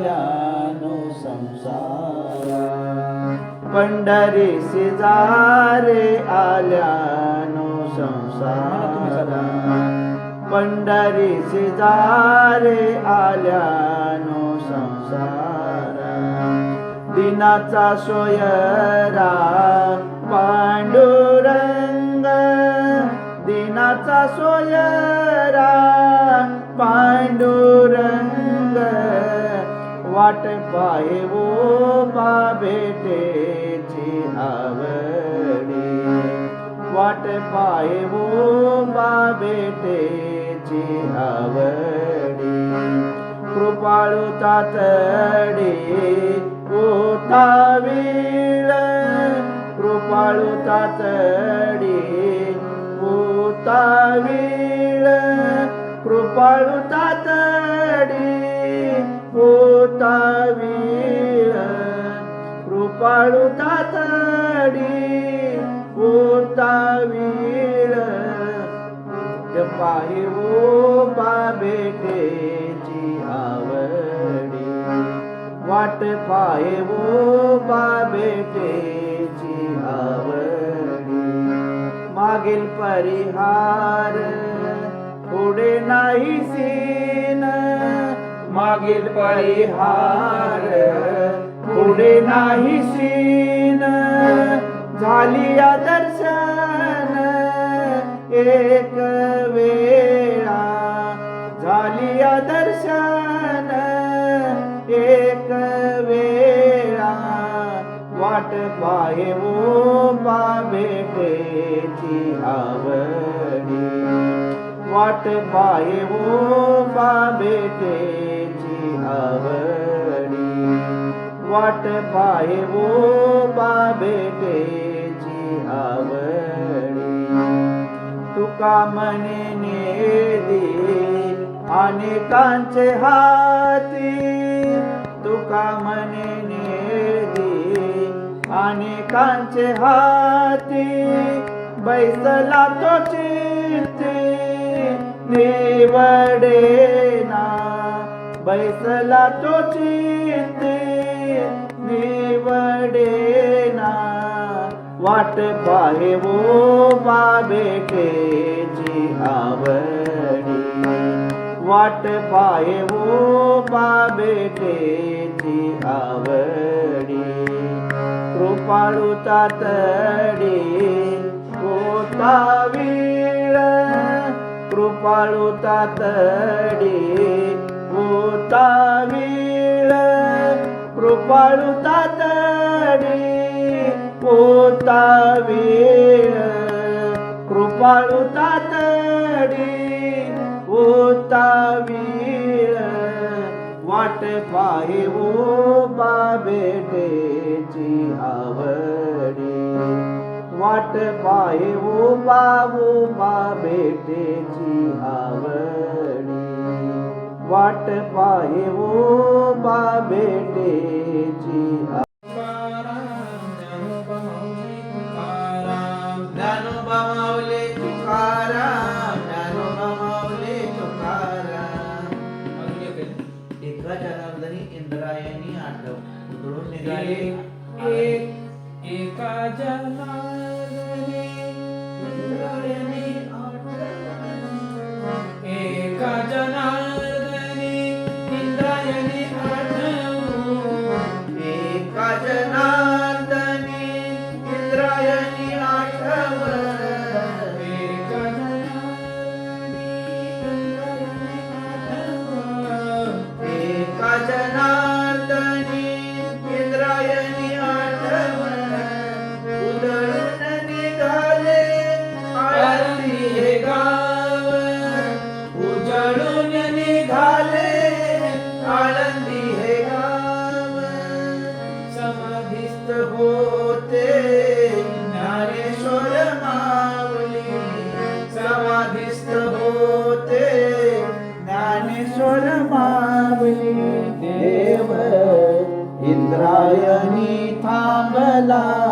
आल्यानो संसारा. पंढरी शेजारे आल्यानो संसारा. पंढरी शेजारे आल्यानो संसारा. दिनाचा सोयरा पांडुरंग. दिनाचा सोयरा पांडुर वाट पाहे वो बा भेटेची आवडी. वाट पाहे वो बा भेटेची आवडी. कृपाळू तातडी उतावीळ कृपाळू तातडी उतावीळ कृपाळू उतावीळ कृपाळू तातडी उतावीळ पाहि वो बाबेटेची आवडी. वाट पाहे ओ बा बेटेची आवडी. मागील परिहार पुढे नाही सीन. मागील परिहार. पुढे नाही सीन. झाली या दर्शन. एक वेळा. झाली या दर्शन. एक वेळा. वाट पाहे वो बा बेटेची आवडी. वाट पाहे वो बा आवडी वाट पाहे वो बा बेटेची आवडी तुका मने नेदी अनेकांचे हाती. तुका मने नेदी अनेकांचे हाती. बैसला तो चित्ती निवडेना. बैसला तो चिंते निवडेना. वाट पाहे वो बा बेटेची आवडी. वाट पाहे वो बा बेटेची आवडी. कृपाळू तातडी ओतावीळ कृपाळू तातडी ओतावीळ कृपाळू तातडी ओतावीळ कृपाळू तातडी ओतावीळ वाट पाहि वो बा बेटेची आवडी. वाट पाहि वो बाबू बेटेची आवडी. वाट पाहे वो बा बेटे जी। इंद्रायणी आठव उधळून निघाले एका जनार्दने इंद्रायणी आठव एका जना the मोर मावले देव इंद्रायणी थांबला.